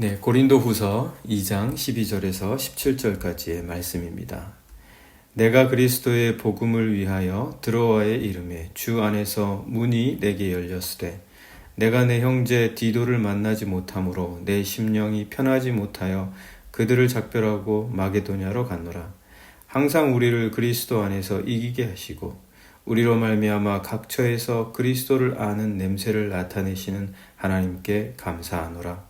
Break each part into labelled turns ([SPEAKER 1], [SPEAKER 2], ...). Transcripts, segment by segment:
[SPEAKER 1] 네, 고린도 후서 2장 12절에서 17절까지의 말씀입니다. 내가 그리스도의 복음을 위하여 드로아의 이름에 주 안에서 문이 내게 열렸으되 내가 내 형제 디도를 만나지 못하므로 내 심령이 편하지 못하여 그들을 작별하고 마게도냐로 갔노라. 항상 우리를 그리스도 안에서 이기게 하시고 우리로 말미암아 각처에서 그리스도를 아는 냄새를 나타내시는 하나님께 감사하노라.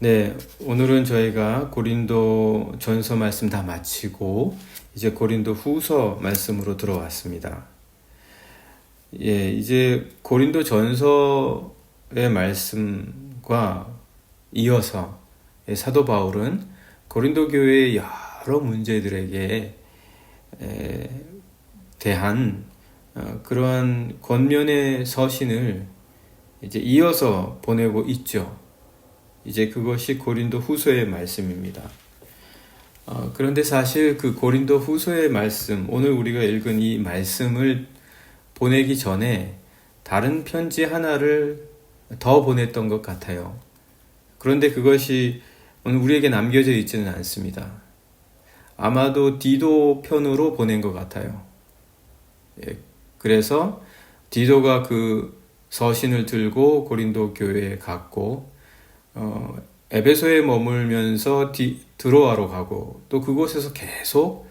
[SPEAKER 1] 네, 오늘은 저희가 고린도 전서 말씀 다 마치고 이제 고린도 후서 말씀으로 들어왔습니다. 예, 이제 고린도 전서의 말씀과 이어서 사도 바울은 고린도 교회의 여러 문제들에게 대한 어, 그러한 권면의 서신을 이제 이어서 보내고 있죠. 이제 그것이 고린도 후서의 말씀입니다. 어, 그런데 사실 그 고린도 후서의 말씀, 오늘 우리가 읽은 이 말씀을 보내기 전에 다른 편지 하나를 더 보냈던 것 같아요. 그런데 그것이 오늘 우리에게 남겨져 있지는 않습니다. 아마도 디도 편으로 보낸 것 같아요. 예, 그래서 디도가 그 서신을 들고 고린도 교회에 갔고 어, 에베소에 머물면서 디, 드로아로 가고 또 그곳에서 계속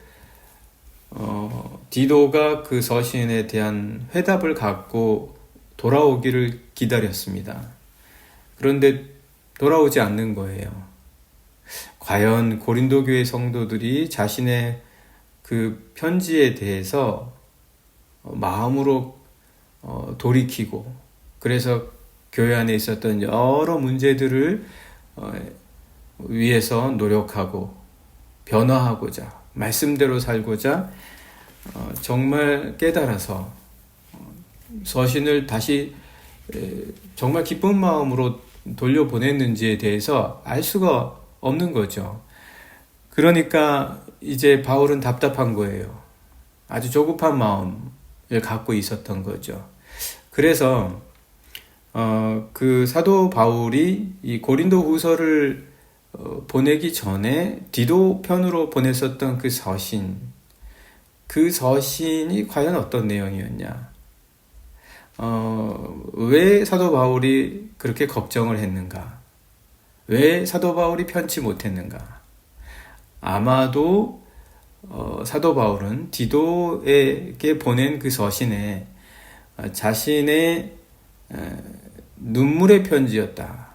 [SPEAKER 1] 어, 디도가 그 서신에 대한 회답을 갖고 돌아오기를 기다렸습니다. 그런데 돌아오지 않는 거예요. 과연 고린도 교회 성도들이 자신의 그 편지에 대해서 마음으로 어, 돌이키고 그래서 교회 안에 있었던 여러 문제들을 어, 위해서 노력하고 변화하고자 말씀대로 살고자 어, 정말 깨달아서 어, 서신을 다시 정말 기쁜 마음으로 돌려보냈는지에 대해서 알 수가 없는 거죠. 그러니까 이제 바울은 답답한 거예요. 아주 조급한 마음을 갖고 있었던 거죠. 그래서 어, 그 사도 바울이 이 고린도 후서를 어, 보내기 전에 디도 편으로 보냈었던 그 서신, 그 서신이 과연 어떤 내용이었냐? 어, 왜 사도 바울이 그렇게 걱정을 했는가? 왜 사도 바울이 편치 못했는가? 아마도 어, 사도 바울은 디도에게 보낸 그 서신에 자신의 눈물의 편지였다.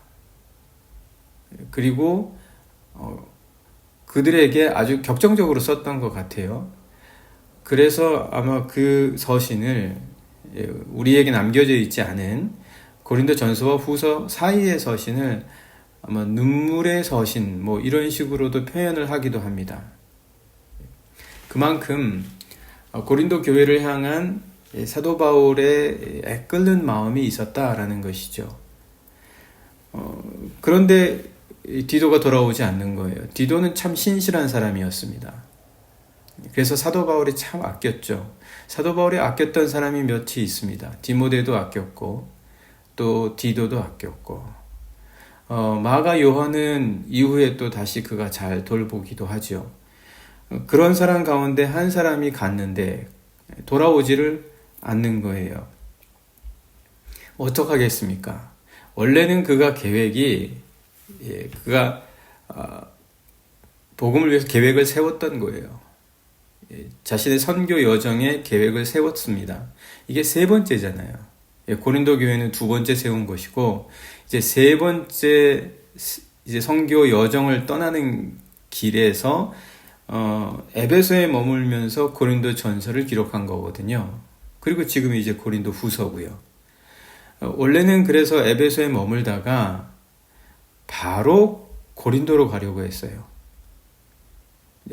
[SPEAKER 1] 그리고 어, 그들에게 아주 격정적으로 썼던 것 같아요. 그래서 아마 그 서신을 예, 우리에게 남겨져 있지 않은 고린도 전서와 후서 사이의 서신을 아마 눈물의 서신 뭐 이런 식으로도 표현을 하기도 합니다. 그만큼 어, 고린도 교회를 향한 예, 사도 바울의 애끓는 마음이 있었다라는 것이죠. 어, 그런데 디도가 돌아오지 않는 거예요. 디도는 참 신실한 사람이었습니다. 그래서 사도 바울이 참 아꼈죠. 사도 바울이 아꼈던 사람이 몇이 있습니다. 디모데도 아꼈고 또 디도도 아꼈고 어, 마가 요한은 이후에 또 다시 그가 잘 돌보기도 하죠. 그런 사람 가운데 한 사람이 갔는데 돌아오지를 않는 거예요. 어떡하겠습니까? 원래는 그가 계획이, 예, 그가, 어, 복음을 위해서 계획을 세웠던 거예요. 예, 자신의 선교 여정에 계획을 세웠습니다. 이게 세 번째잖아요. 예, 고린도 교회는 두 번째 세운 것이고, 이제 세 번째, 이제 선교 여정을 떠나는 길에서, 어, 에베소에 머물면서 고린도 전설을 기록한 거거든요. 그리고 지금 이제 고린도 후서고요. 어, 원래는 그래서 에베소에 머물다가 바로 고린도로 가려고 했어요.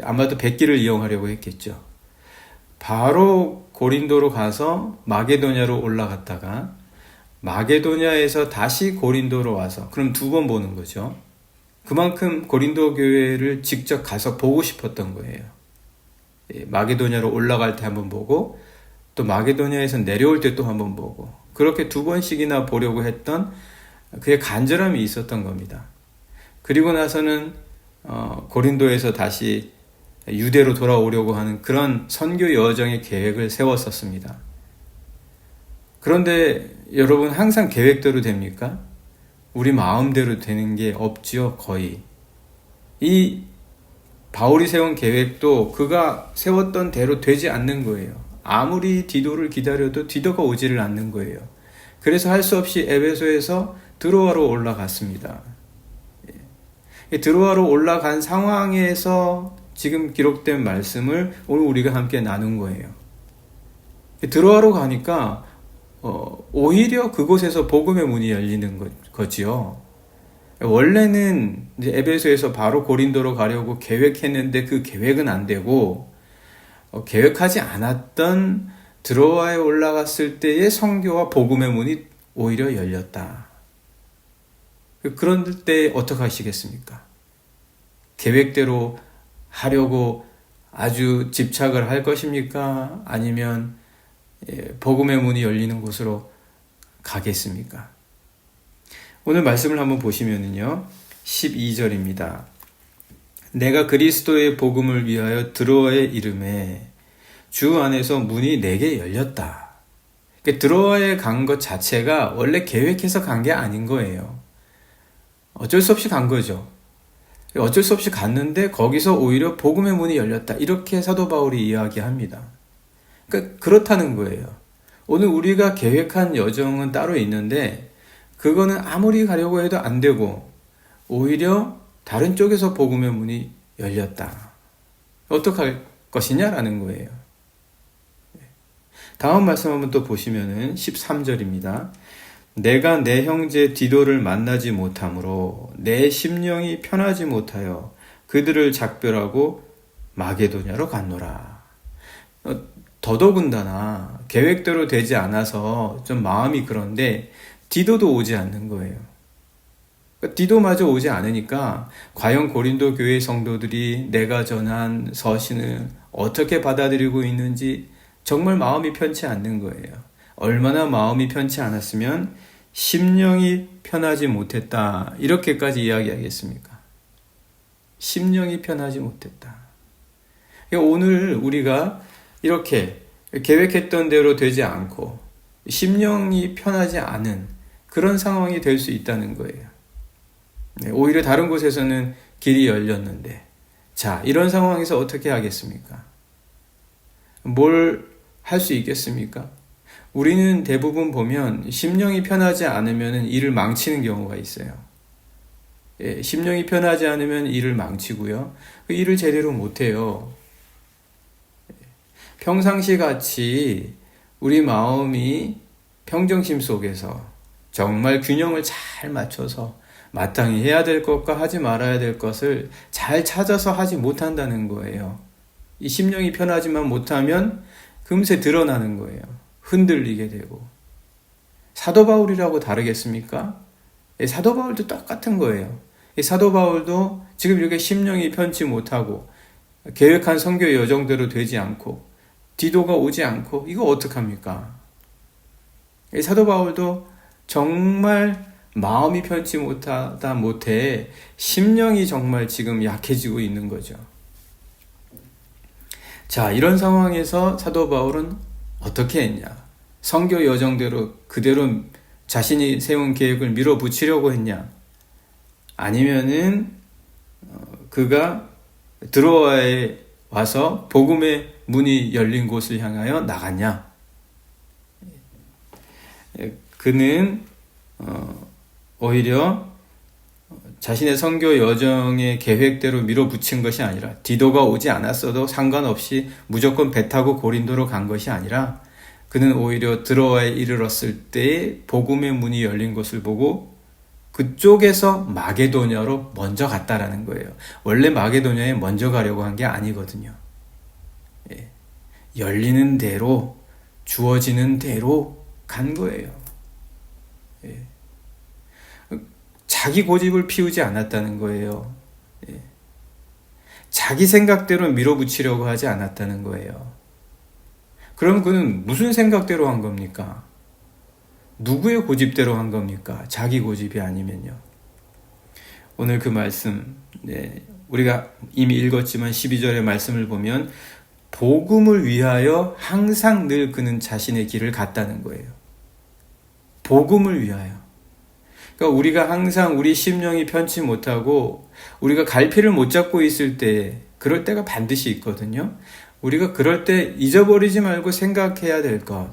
[SPEAKER 1] 아마도 백기를 이용하려고 했겠죠. 바로 고린도로 가서 마게도냐로 올라갔다가 마게도냐에서 다시 고린도로 와서 그럼 두 번 보는 거죠. 그만큼 고린도 교회를 직접 가서 보고 싶었던 거예요. 예, 마게도냐로 올라갈 때 한번 보고 또 마게도냐에서 내려올 때 또 한번 보고 그렇게 두 번씩이나 보려고 했던 그의 간절함이 있었던 겁니다. 그리고 나서는 어, 고린도에서 다시 유대로 돌아오려고 하는 그런 선교 여정의 계획을 세웠었습니다. 그런데 여러분 항상 계획대로 됩니까? 우리 마음대로 되는 게 없지요, 거의. 이 바울이 세운 계획도 그가 세웠던 대로 되지 않는 거예요. 아무리 디도를 기다려도 디도가 오지를 않는 거예요. 그래서 할 수 없이 에베소에서 드로아로 올라갔습니다. 드로아로 올라간 상황에서 지금 기록된 말씀을 오늘 우리가 함께 나눈 거예요. 드로아로 가니까 어, 오히려 그곳에서 복음의 문이 열리는 거, 거지요. 원래는 에베소에서 바로 고린도로 가려고 계획했는데 그 계획은 안 되고 어, 계획하지 않았던 드로아에 올라갔을 때의 성교와 복음의 문이 오히려 열렸다. 그런 때 어떻게 하시겠습니까? 계획대로 하려고 아주 집착을 할 것입니까? 아니면 예, 복음의 문이 열리는 곳으로 가겠습니까? 오늘 말씀을 한번 보시면은요. 12절입니다. 내가 그리스도의 복음을 위하여 드로아의 이름에 주 안에서 문이 내게 열렸다. 그러니까 드로아에 간 것 자체가 원래 계획해서 간 게 아닌 거예요. 어쩔 수 없이 간 거죠. 어쩔 수 없이 갔는데 거기서 오히려 복음의 문이 열렸다. 이렇게 사도 바울이 이야기합니다. 그러니까 그렇다는 거예요. 오늘 우리가 계획한 여정은 따로 있는데 그거는 아무리 가려고 해도 안 되고 오히려 다른 쪽에서 복음의 문이 열렸다. 어떡할 것이냐라는 거예요. 다음 말씀 한번 또 보시면은 13절입니다. 내가 내 형제 디도를 만나지 못하므로 내 심령이 편하지 못하여 그들을 작별하고 마게도냐로 갔노라. 어, 더더군다나 계획대로 되지 않아서 좀 마음이 그런데 디도도 오지 않는 거예요. 그러니까 디도마저 오지 않으니까 과연 고린도 교회 성도들이 내가 전한 서신을 어떻게 받아들이고 있는지 정말 마음이 편치 않는 거예요. 얼마나 마음이 편치 않았으면 심령이 편하지 못했다. 이렇게까지 이야기하겠습니까? 심령이 편하지 못했다. 그러니까 오늘 우리가 이렇게 계획했던 대로 되지 않고 심령이 편하지 않은 그런 상황이 될 수 있다는 거예요. 네, 오히려 다른 곳에서는 길이 열렸는데, 자, 이런 상황에서 어떻게 하겠습니까? 뭘 할 수 있겠습니까? 우리는 대부분 보면 심령이 편하지 않으면 일을 망치는 경우가 있어요. 예, 심령이 편하지 않으면 일을 망치고요. 그 일을 제대로 못해요. 평상시 같이 우리 마음이 평정심 속에서 정말 균형을 잘 맞춰서 마땅히 해야 될 것과 하지 말아야 될 것을 잘 찾아서 하지 못한다는 거예요. 이 심령이 편하지만 못하면 금세 드러나는 거예요. 흔들리게 되고 사도 바울이라고 다르겠습니까? 예, 사도 바울도 똑같은 거예요. 사도 바울도 지금 이렇게 심령이 편치 못하고 계획한 성교 여정대로 되지 않고 디도가 오지 않고 이거 어떡합니까? 사도 바울도 정말 마음이 편치 못하다 못해 심령이 정말 지금 약해지고 있는 거죠. 자, 이런 상황에서 사도 바울은 어떻게 했냐? 성교 여정대로 그대로 자신이 세운 계획을 밀어붙이려고 했냐? 아니면은 어, 그가 드로아에 와서 복음의 문이 열린 곳을 향하여 나갔냐? 예, 그는 어, 오히려 자신의 선교 여정의 계획대로 밀어붙인 것이 아니라 디도가 오지 않았어도 상관없이 무조건 배 타고 고린도로 간 것이 아니라 그는 오히려 드로아에 이르렀을 때 복음의 문이 열린 것을 보고 그쪽에서 마게도냐로 먼저 갔다라는 거예요. 원래 마게도냐에 먼저 가려고 한 게 아니거든요. 예. 열리는 대로 주어지는 대로 간 거예요. 예. 자기 고집을 피우지 않았다는 거예요. 예. 자기 생각대로 밀어붙이려고 하지 않았다는 거예요. 그럼 그는 무슨 생각대로 한 겁니까? 누구의 고집대로 한 겁니까? 자기 고집이 아니면요. 오늘 그 말씀, 네, 우리가 이미 읽었지만 12절의 말씀을 보면 복음을 위하여 항상 늘 그는 자신의 길을 갔다는 거예요. 복음을 위하여. 그러니까 우리가 항상 우리 심령이 편치 못하고 우리가 갈피를 못 잡고 있을 때 그럴 때가 반드시 있거든요. 우리가 그럴 때 잊어버리지 말고 생각해야 될 것.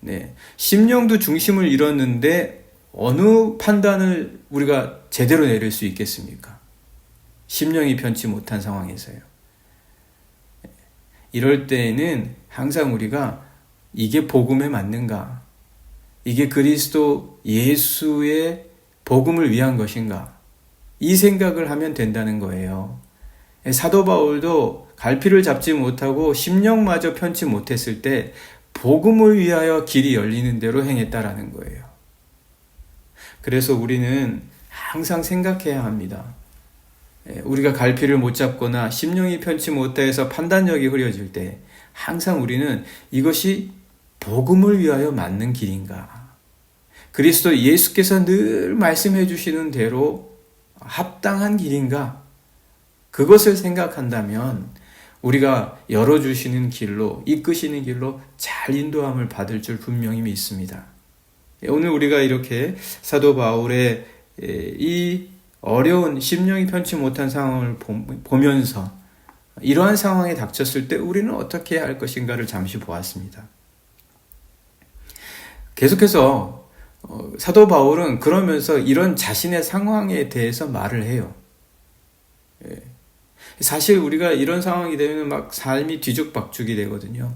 [SPEAKER 1] 네. 심령도 중심을 잃었는데 어느 판단을 우리가 제대로 내릴 수 있겠습니까? 심령이 편치 못한 상황에서요. 이럴 때에는 항상 우리가 이게 복음에 맞는가? 이게 그리스도 예수의 복음을 위한 것인가? 이 생각을 하면 된다는 거예요. 사도 바울도 갈피를 잡지 못하고 심령마저 편치 못했을 때 복음을 위하여 길이 열리는 대로 행했다라는 거예요. 그래서 우리는 항상 생각해야 합니다. 예, 우리가 갈피를 못 잡거나 심령이 편치 못해서 판단력이 흐려질 때 항상 우리는 이것이 복음을 위하여 맞는 길인가? 그리스도 예수께서 늘 말씀해 주시는 대로 합당한 길인가? 그것을 생각한다면 우리가 열어주시는 길로, 이끄시는 길로 잘 인도함을 받을 줄 분명히 믿습니다. 오늘 우리가 이렇게 사도 바울의 이 어려운 심령이 편치 못한 상황을 보면서 이러한 상황에 닥쳤을 때 우리는 어떻게 할 것인가를 잠시 보았습니다. 계속해서 어, 사도 바울은 그러면서 이런 자신의 상황에 대해서 말을 해요. 예. 사실 우리가 이런 상황이 되면 막 삶이 뒤죽박죽이 되거든요.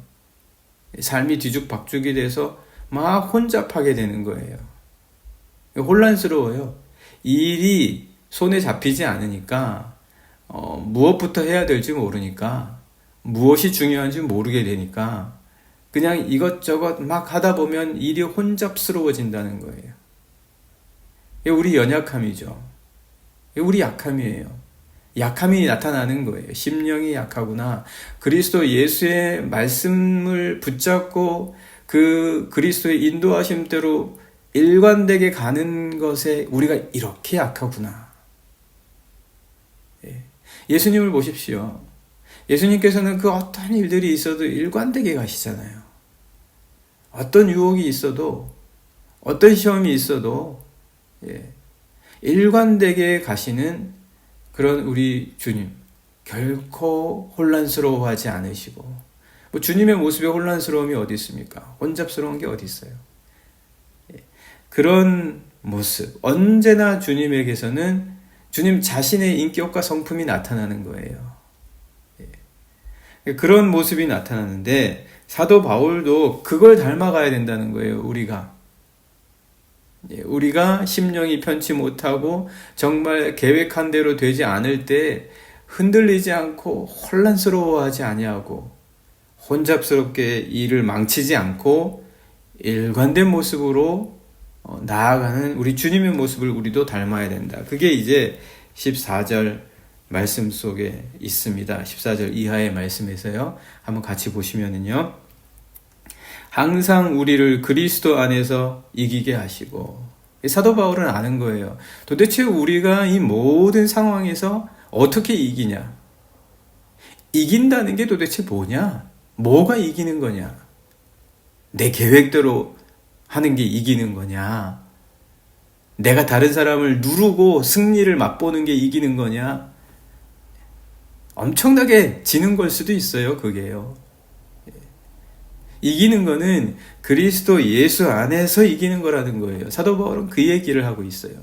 [SPEAKER 1] 삶이 뒤죽박죽이 돼서 막 혼잡하게 되는 거예요. 혼란스러워요. 일이 손에 잡히지 않으니까 어, 무엇부터 해야 될지 모르니까 무엇이 중요한지 모르게 되니까 그냥 이것저것 막 하다 보면 일이 혼잡스러워진다는 거예요. 우리 연약함이죠. 우리 약함이에요. 약함이 나타나는 거예요. 심령이 약하구나. 그리스도 예수의 말씀을 붙잡고 그 그리스도의 인도하심대로 일관되게 가는 것에 우리가 이렇게 약하구나. 예. 예수님을 보십시오. 예수님께서는 그 어떤 일들이 있어도 일관되게 가시잖아요. 어떤 유혹이 있어도, 어떤 시험이 있어도, 예. 일관되게 가시는 그런 우리 주님 결코 혼란스러워하지 않으시고 뭐 주님의 모습에 혼란스러움이 어디 있습니까? 혼잡스러운 게 어디 있어요? 예. 그런 모습 언제나 주님에게서는 주님 자신의 인격과 성품이 나타나는 거예요. 예. 그런 모습이 나타나는데 사도 바울도 그걸 닮아가야 된다는 거예요. 우리가 예, 우리가 심령이 편치 못하고 정말 계획한 대로 되지 않을 때 흔들리지 않고 혼란스러워하지 아니하고 혼잡스럽게 일을 망치지 않고 일관된 모습으로 어, 나아가는 우리 주님의 모습을 우리도 닮아야 된다. 그게 이제 14절 말씀 속에 있습니다. 14절 이하의 말씀에서요. 한번 같이 보시면은요. 항상 우리를 그리스도 안에서 이기게 하시고 사도 바울은 아는 거예요. 도대체 우리가 이 모든 상황에서 어떻게 이기냐? 이긴다는 게 도대체 뭐냐? 뭐가 이기는 거냐? 내 계획대로 하는 게 이기는 거냐? 내가 다른 사람을 누르고 승리를 맛보는 게 이기는 거냐? 엄청나게 지는 걸 수도 있어요, 그게요. 이기는 거는 그리스도 예수 안에서 이기는 거라는 거예요. 사도 바울은 그 얘기를 하고 있어요.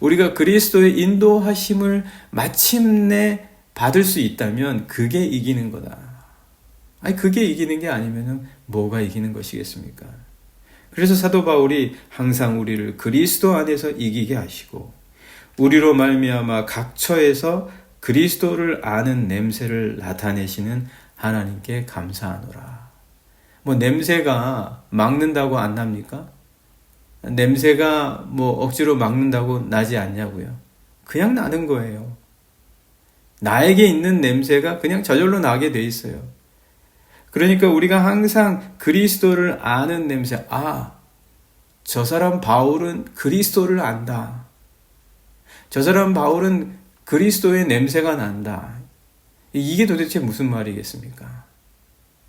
[SPEAKER 1] 우리가 그리스도의 인도하심을 마침내 받을 수 있다면 그게 이기는 거다. 아니 그게 이기는 게 아니면은 뭐가 이기는 것이겠습니까? 그래서 사도 바울이 항상 우리를 그리스도 안에서 이기게 하시고 우리로 말미암아 각처에서 그리스도를 아는 냄새를 나타내시는 하나님께 감사하노라. 뭐 냄새가 막는다고 안 납니까? 냄새가 뭐 억지로 막는다고 나지 않냐고요. 그냥 나는 거예요. 나에게 있는 냄새가 그냥 저절로 나게 돼 있어요. 그러니까 우리가 항상 그리스도를 아는 냄새, 아, 저 사람 바울은 그리스도를 안다. 저 사람 바울은 그리스도의 냄새가 난다. 이게 도대체 무슨 말이겠습니까?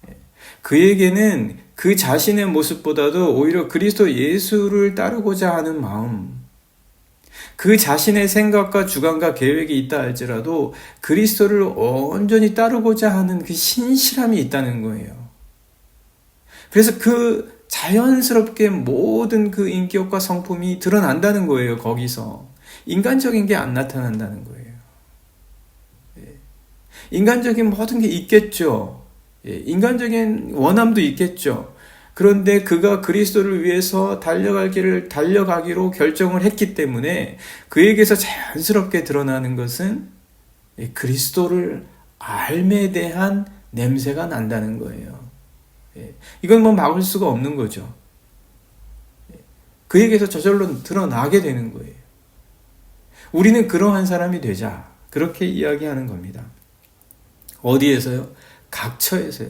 [SPEAKER 1] 예. 그에게는 그 자신의 모습보다도 오히려 그리스도 예수를 따르고자 하는 마음, 그 자신의 생각과 주관과 계획이 있다 할지라도 그리스도를 온전히 따르고자 하는 그 신실함이 있다는 거예요. 그래서 그 자연스럽게 모든 그 인격과 성품이 드러난다는 거예요, 거기서. 인간적인 게 안 나타난다는 거예요. 예. 인간적인 모든 게 있겠죠. 예. 인간적인 원함도 있겠죠. 그런데 그가 그리스도를 위해서 달려갈 길을 달려가기로 결정을 했기 때문에 그에게서 자연스럽게 드러나는 것은 그리스도를 알에 대한 냄새가 난다는 거예요. 예. 이건 뭐 막을 수가 없는 거죠. 예. 그에게서 저절로 드러나게 되는 거예요. 우리는 그러한 사람이 되자. 그렇게 이야기하는 겁니다. 어디에서요? 각처에서요.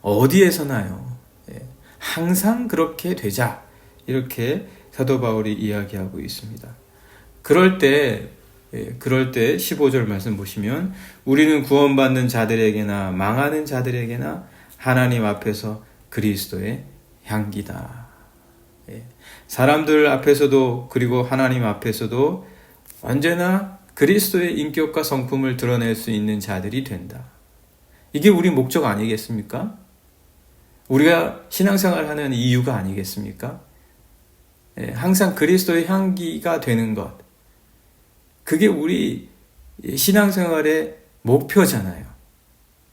[SPEAKER 1] 어디에서나요. 예. 항상 그렇게 되자. 이렇게 사도 바울이 이야기하고 있습니다. 그럴 때, 그럴 때 15절 말씀 보시면 우리는 구원받는 자들에게나 망하는 자들에게나 하나님 앞에서 그리스도의 향기다. 예. 사람들 앞에서도 그리고 하나님 앞에서도 언제나 그리스도의 인격과 성품을 드러낼 수 있는 자들이 된다. 이게 우리 목적 아니겠습니까? 우리가 신앙생활 하는 이유가 아니겠습니까? 예, 항상 그리스도의 향기가 되는 것. 그게 우리 신앙생활의 목표잖아요.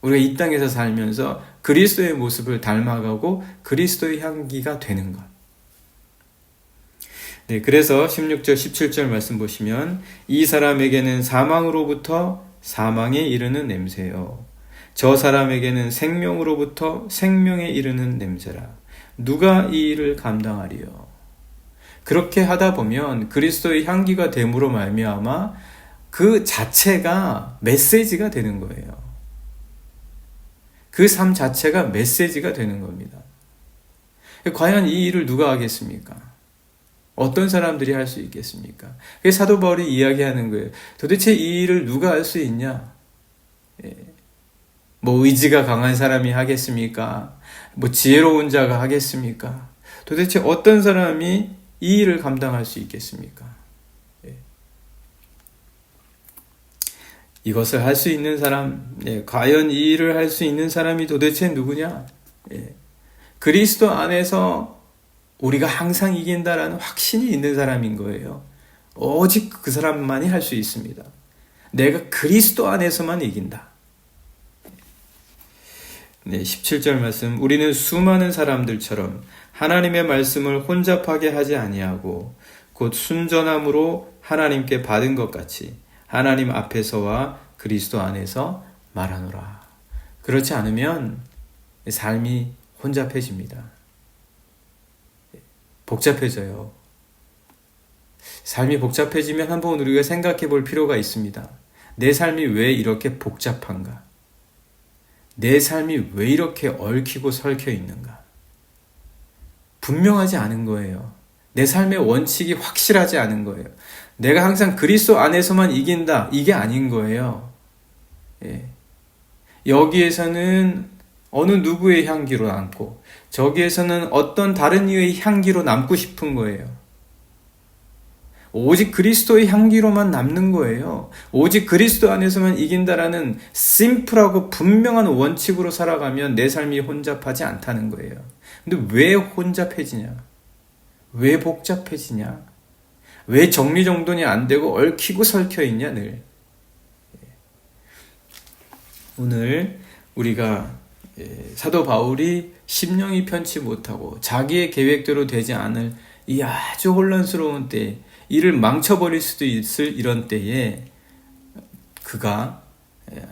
[SPEAKER 1] 우리가 이 땅에서 살면서 그리스도의 모습을 닮아가고 그리스도의 향기가 되는 것. 네, 그래서 16절, 17절 말씀 보시면 이 사람에게는 사망으로부터 사망에 이르는 냄새요. 저 사람에게는 생명으로부터 생명에 이르는 냄새라. 누가 이 일을 감당하리요? 그렇게 하다 보면 그리스도의 향기가 됨으로 말미암아 그 자체가 메시지가 되는 거예요. 그 삶 자체가 메시지가 되는 겁니다. 과연 이 일을 누가 하겠습니까? 어떤 사람들이 할 수 있겠습니까? 사도 바울이 이야기하는 거예요. 도대체 이 일을 누가 할 수 있냐? 예. 뭐 의지가 강한 사람이 하겠습니까? 뭐 지혜로운 자가 하겠습니까? 도대체 어떤 사람이 이 일을 감당할 수 있겠습니까? 이것을 할 수 있는 사람, 예, 과연 이 일을 할 수 있는 사람이 도대체 누구냐? 예, 그리스도 안에서 우리가 항상 이긴다라는 확신이 있는 사람인 거예요. 오직 그 사람만이 할 수 있습니다. 내가 그리스도 안에서만 이긴다. 네, 17절 말씀. 우리는 수많은 사람들처럼 하나님의 말씀을 혼잡하게 하지 아니하고 곧 순전함으로 하나님께 받은 것 같이 하나님 앞에서와 그리스도 안에서 말하노라. 그렇지 않으면 삶이 혼잡해집니다. 복잡해져요. 삶이 복잡해지면 한번 우리가 생각해 볼 필요가 있습니다. 내 삶이 왜 이렇게 복잡한가? 내 삶이 왜 이렇게 얽히고 설켜 있는가? 분명하지 않은 거예요. 내 삶의 원칙이 확실하지 않은 거예요. 내가 항상 그리스도 안에서만 이긴다. 이게 아닌 거예요. 예. 여기에서는 어느 누구의 향기로 남고, 저기에서는 어떤 다른 이의 향기로 남고 싶은 거예요. 오직 그리스도의 향기로만 남는 거예요. 오직 그리스도 안에서만 이긴다라는 심플하고 분명한 원칙으로 살아가면 내 삶이 혼잡하지 않다는 거예요. 근데 왜 혼잡해지냐? 왜 복잡해지냐? 왜 정리정돈이 안 되고 얽히고 설켜 있냐 늘. 오늘 우리가 예, 사도 바울이 심령이 편치 못하고 자기의 계획대로 되지 않을 이 아주 혼란스러운 때 일을 망쳐버릴 수도 있을 이런 때에 그가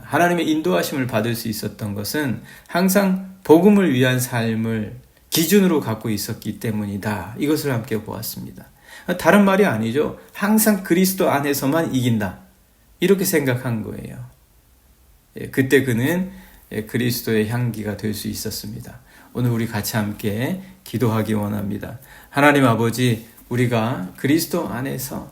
[SPEAKER 1] 하나님의 인도하심을 받을 수 있었던 것은 항상 복음을 위한 삶을 기준으로 갖고 있었기 때문이다. 이것을 함께 보았습니다. 다른 말이 아니죠. 항상 그리스도 안에서만 이긴다. 이렇게 생각한 거예요. 예, 그때 그는 예, 그리스도의 향기가 될 수 있었습니다. 오늘 우리 같이 함께 기도하기 원합니다. 하나님 아버지, 우리가 그리스도 안에서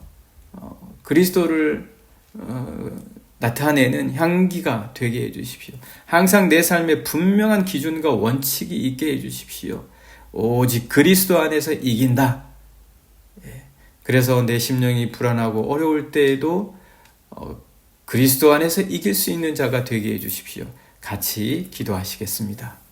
[SPEAKER 1] 어, 그리스도를 어, 나타내는 향기가 되게 해주십시오. 항상 내 삶에 분명한 기준과 원칙이 있게 해주십시오. 오직 그리스도 안에서 이긴다. 예. 그래서 내 심령이 불안하고 어려울 때에도 어, 그리스도 안에서 이길 수 있는 자가 되게 해주십시오. 같이 기도하시겠습니다.